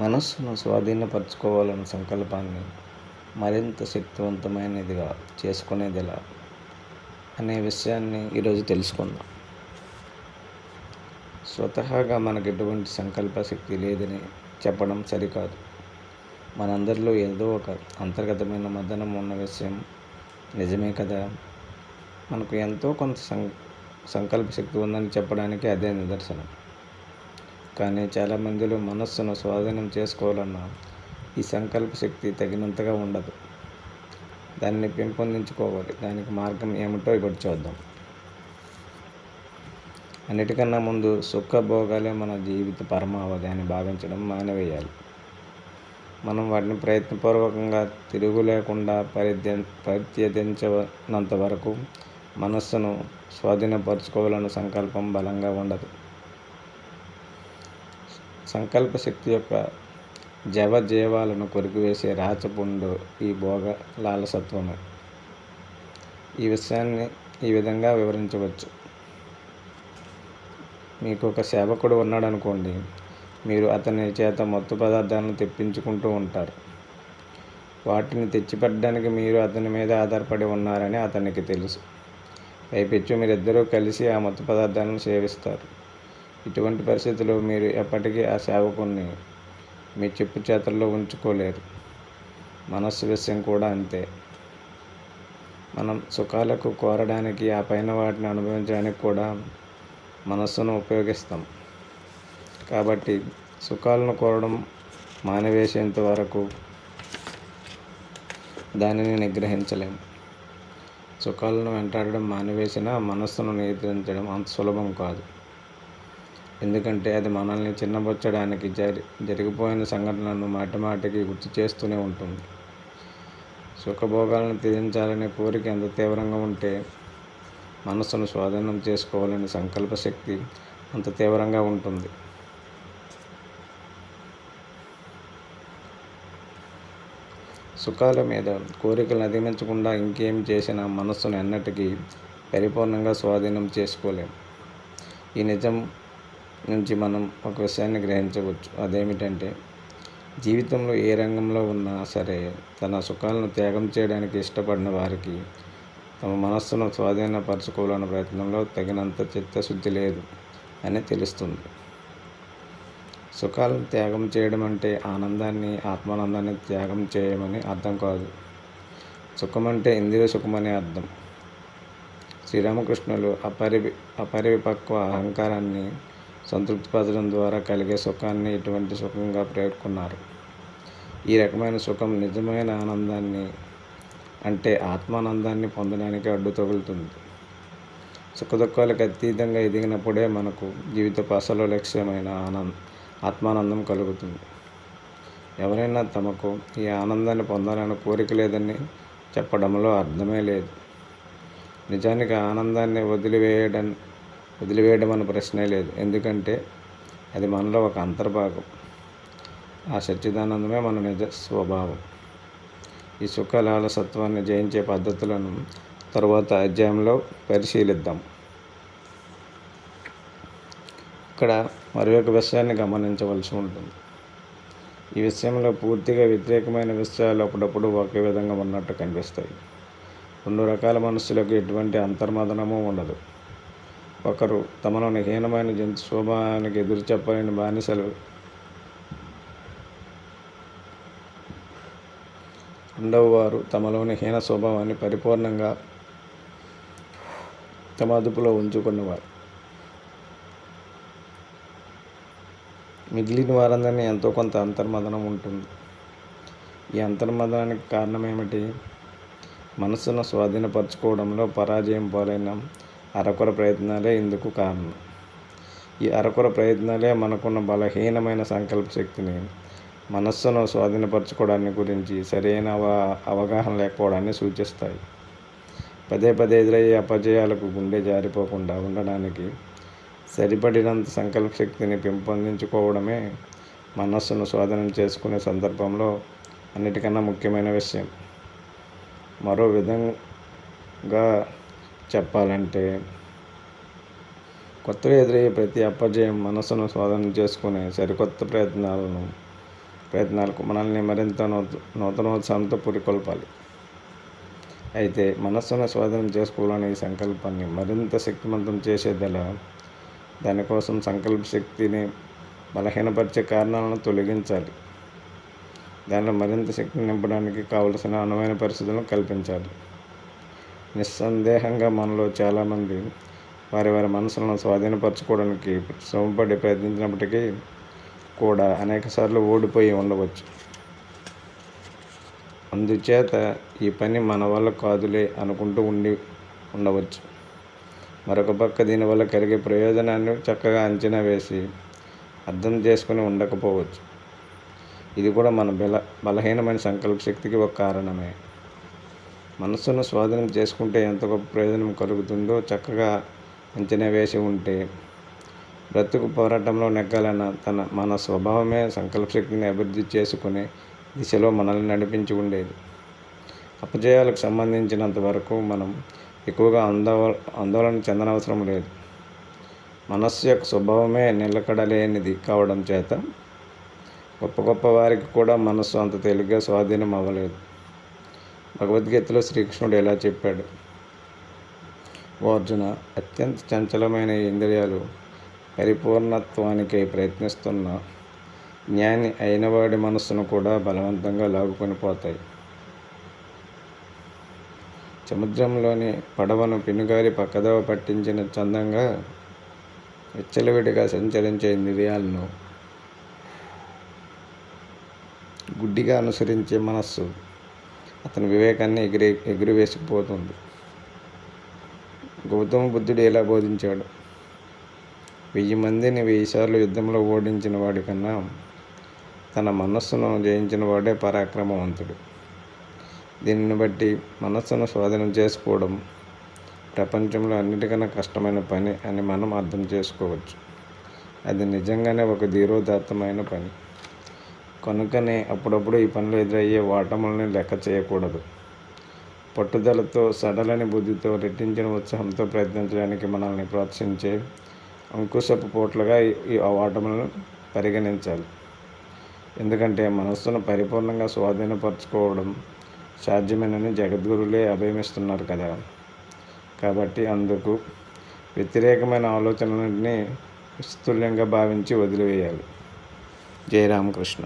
మనస్సును స్వాధీనపరచుకోవాలన్న సంకల్పాన్ని మరింత శక్తివంతమైనదిగా చేసుకునేది ఎలా అనే విషయాన్ని ఈరోజు తెలుసుకుందాం. స్వతహాగా మనకు ఎటువంటి సంకల్ప శక్తి లేదని చెప్పడం సరికాదు. మనందరిలో ఏదో ఒక అంతర్గతమైన మదనం ఉన్న విషయం నిజమే కదా? మనకు ఎంతో కొంత సం సంకల్ప శక్తి ఉందని చెప్పడానికి అదే నిదర్శనం. కానీ చాలామందిలో మనస్సును స్వాధీనం చేసుకోవాలన్న ఈ సంకల్ప శక్తి తగినంతగా ఉండదు. దాన్ని పెంపొందించుకోవాలి. దానికి మార్గం ఏమిటో ఇప్పుడు చూద్దాం. అన్నిటికన్నా ముందు సుఖ భోగాలే మన జీవిత పరమావధి అని భావించడం మానివేయాలి. మనం వాటిని ప్రయత్నపూర్వకంగా తిరుగు లేకుండా పరిత్య పరిత్యజించినంత వరకు మనస్సును స్వాధీనపరచుకోవాలన్న సంకల్పం బలంగా ఉండదు. సంకల్ప శక్తి యొక్క జవజీవాలను కొరికివేసే రాచపుండు ఈ భోగ లాలసత్వమే. ఈ విషయాన్ని ఈ విధంగా వివరించవచ్చు. మీకు ఒక సేవకుడు ఉన్నాడు అనుకోండి మీరు అతని చేత మత్తు పదార్థాలను తెప్పించుకుంటూ ఉంటారు. వాటిని తెచ్చిపెట్టడానికి మీరు అతని మీద ఆధారపడి ఉన్నారని అతనికి తెలుసు. పైపెచ్చు మీరిద్దరూ కలిసి ఆ మత్తు పదార్థాలను సేవిస్తారు. ఇటువంటి పరిస్థితుల్లో మీరు ఎప్పటికీ ఆ సేవకుని మీ చెప్పు చేతల్లో ఉంచుకోలేరు మనస్సు విషయం కూడా అంతే. మనం సుఖాలకు కోరడానికి ఆ పైన వాటిని అనుభవించడానికి కూడా మనస్సును ఉపయోగిస్తాం. కాబట్టి సుఖాలను కోరడం మానివేసేంత వరకు దానిని నిగ్రహించలేము సుఖాలను వెంటాడడం మానివేసిన మనస్సును నియంత్రించడం అంత సులభం కాదు. ఎందుకంటే అది మనల్ని చిన్నబొచ్చడానికి జరి జరిగిపోయిన సంఘటనలను మాటిమాటికి గుర్తు చేస్తూనే ఉంటుంది. సుఖభోగాలను త్యజించాలనే కోరిక ఎంత తీవ్రంగా ఉంటే మనస్సును స్వాధీనం చేసుకోవాలనే సంకల్ప శక్తి అంత తీవ్రంగా ఉంటుంది. సుఖాల మీద కోరికలను అధిగమించకుండా ఇంకేం చేసినా మనస్సును ఎన్నటికీ పరిపూర్ణంగా స్వాధీనం చేసుకోలేం. ఈ నిజం నుంచి మనం ఒక విషయాన్ని గ్రహించవచ్చు. అదేమిటంటే జీవితంలో ఏ రంగంలో ఉన్నా సరే తన సుఖాలను త్యాగం చేయడానికి ఇష్టపడిన వారికి తమ మనస్సును స్వాధీనపరచుకోవాలన్న ప్రయత్నంలో తగినంత చిత్తశుద్ధి లేదు అని తెలుస్తుంది. సుఖాలను త్యాగం చేయడం అంటే ఆనందాన్ని ఆత్మానందాన్ని త్యాగం చేయమని అర్థం కాదు. సుఖం అంటే ఇంద్రియ సుఖమనే అర్థం. శ్రీరామకృష్ణులు అపరి అపరిపక్వ అహంకారాన్ని సంతృప్తిపరచడం ద్వారా కలిగే సుఖాన్ని ఇటువంటి సుఖంగా పేర్కొన్నారు. ఈ రకమైన సుఖం నిజమైన ఆనందాన్ని అంటే ఆత్మానందాన్ని పొందడానికి అడ్డు తగులుతుంది. సుఖదుఖాలకు అతీతంగా ఎదిగినప్పుడే మనకు జీవితపు అసలు లక్ష్యమైన ఆనందం ఆత్మానందం కలుగుతుంది. ఎవరైనా తమకు ఈ ఆనందాన్ని పొందాలని కోరిక లేదని చెప్పడంలో అర్థమే లేదు. నిజానికి ఆనందాన్ని వదిలివేయడం వదిలివేయడం అనే ప్రశ్నే లేదు. ఎందుకంటే అది మనలో ఒక అంతర్భాగం. ఆ సచ్చిదానందమే మన నిజ స్వభావం. ఈ సుఖలాలసత్వాన్ని జయించే పద్ధతులను తరువాత అధ్యాయంలో పరిశీలిద్దాం. ఇక్కడ మరి ఒక విషయాన్ని గమనించవలసి ఉంటుంది. ఈ విషయంలో పూర్తిగా వ్యతిరేకమైన విషయాలు అప్పుడప్పుడు ఒకే విధంగా ఉన్నట్టు కనిపిస్తాయి. రెండు రకాల మనుషులకు ఎటువంటి అంతర్మదనము ఉండదు. ఒకరు తమలోని హీనమైన జంతు స్వభావానికి ఎదురు చెప్పలేని బానిసలు. రెండవ వారు తమలోని హీన స్వభావాన్ని పరిపూర్ణంగా తమ అదుపులో ఉంచుకున్నవారు. మిగిలిన వారందరినీ ఎంతో కొంత అంతర్మదనం ఉంటుంది. ఈ అంతర్మదనానికి కారణం ఏమిటి? మనసును స్వాధీనపరచుకోవడంలో పరాజయం పాలైన అరకొర ప్రయత్నాలే ఇందుకు కారణం. ఈ అరకొర ప్రయత్నాలే మనకున్న బలహీనమైన సంకల్ప శక్తిని మనస్సును స్వాధీనపరచుకోవడాన్ని గురించి సరైన అవగాహన లేకపోవడాన్ని సూచిస్తాయి. పదే పదే ఎదురయ్యే అపజయాలకు గుండె జారిపోకుండా ఉండడానికి సరిపడినంత సంకల్ప శక్తిని పెంపొందించుకోవడమే మనస్సును స్వాధీనం చేసుకునే సందర్భంలో అన్నిటికన్నా ముఖ్యమైన విషయం. మరో విధంగా చెప్పాలంటే కొత్తగా ఎదురయ్యే ప్రతి అప్పజయం మనసును స్వాధీనం చేసుకునే సరికొత్త ప్రయత్నాలను ప్రయత్నాలకు మనల్ని మరింత నూత నూతనోత్సాహంతో పురికొల్పాలి. అయితే మనస్సును స్వాధీనం చేసుకోవాలనే ఈ సంకల్పాన్ని మరింత శక్తివంతం చేసేదల? దానికోసం సంకల్ప శక్తిని బలహీనపరిచే కారణాలను తొలగించాలి. దానిలో మరింత శక్తిని నింపడానికి కావలసిన అనువైన పరిస్థితులను కల్పించాలి. నిస్సందేహంగా మనలో చాలామంది వారి వారి మనసులను స్వాధీనపరచుకోవడానికి శ్రమపడి ప్రయత్నించినప్పటికీ కూడా అనేకసార్లు ఓడిపోయి ఉండవచ్చు. అందుచేత ఈ పని మన వల్ల కాదులే అనుకుంటూ ఉండి ఉండవచ్చు. మరొక పక్క దీనివల్ల కలిగే ప్రయోజనాన్ని చక్కగా అంచనా వేసి అర్థం చేసుకుని ఉండకపోవచ్చు. ఇది కూడా మన బల బలహీనమైన సంకల్ప శక్తికి ఒక కారణమే. మనస్సును స్వాధీనం చేసుకుంటే ఎంత గొప్ప ప్రయోజనం కలుగుతుందో చక్కగా అంచనా వేసి ఉంటే బ్రతుకు పోరాటంలో నెగ్గాలన్న తన మన స్వభావమే సంకల్పశక్తిని అభివృద్ధి చేసుకునే దిశలో మనల్ని నడిపించి ఉండేది. అపజయాలకు సంబంధించినంత వరకు మనం ఎక్కువగా ఆందోళ ఆందోళన చెందనవసరం లేదు. మనస్సు యొక్క స్వభావమే నిలకడలేనిది కావడం చేత గొప్ప గొప్ప వారికి కూడా మనస్సు అంత తేలిగ్గా స్వాధీనం అవ్వలేదు. భగవద్గీతలో శ్రీకృష్ణుడు ఎలా చెప్పాడు? ఓ అర్జున అత్యంత చంచలమైన ఇంద్రియాలు పరిపూర్ణత్వానికి ప్రయత్నిస్తున్న జ్ఞాని అయినవాడి మనస్సును కూడా బలవంతంగా లాగుకొని పోతాయి. సముద్రంలోని పడవను పినుగాలి పక్కదవ పట్టించిన చందంగా విచ్చలవిడిగా సంచరించే ఇంద్రియాలను గుడ్డిగా అనుసరించే మనస్సు అతని వివేకాన్ని ఎగిరే ఎగురివేసుకుపోతుంది గౌతమ బుద్ధుడు ఎలా బోధించాడు? వెయ్యి మందిని వెయ్యి సార్లు యుద్ధంలో ఓడించిన వాడి కన్నా తన మనస్సును జయించిన వాడే పరాక్రమవంతుడు. దీనిని బట్టి మనస్సును స్వాధీనం చేసుకోవడం ప్రపంచంలో అన్నిటికన్నా కష్టమైన పని అని మనం అర్థం చేసుకోవచ్చు. అది నిజంగానే ఒక ధీరోదాత్తమైన పని. కనుకనే అప్పుడప్పుడు ఈ పనిలో ఎదురయ్యే వాటములని లెక్క చేయకూడదు. పట్టుదలతో సడలని బుద్ధితో రెట్టించిన ఉత్సాహంతో ప్రయత్నించడానికి మనల్ని ప్రోత్సహించే అంకుశపు పోట్లుగా ఈ వాటములను పరిగణించాలి. ఎందుకంటే మనస్సును పరిపూర్ణంగా స్వాధీనపరచుకోవడం సాధ్యమేనని జగద్గురులే అభయమిస్తున్నారు కదా. కాబట్టి అందుకు వ్యతిరేకమైన ఆలోచనలన్నీ విస్తుల్యంగా భావించి వదిలివేయాలి. జయ రామకృష్ణ.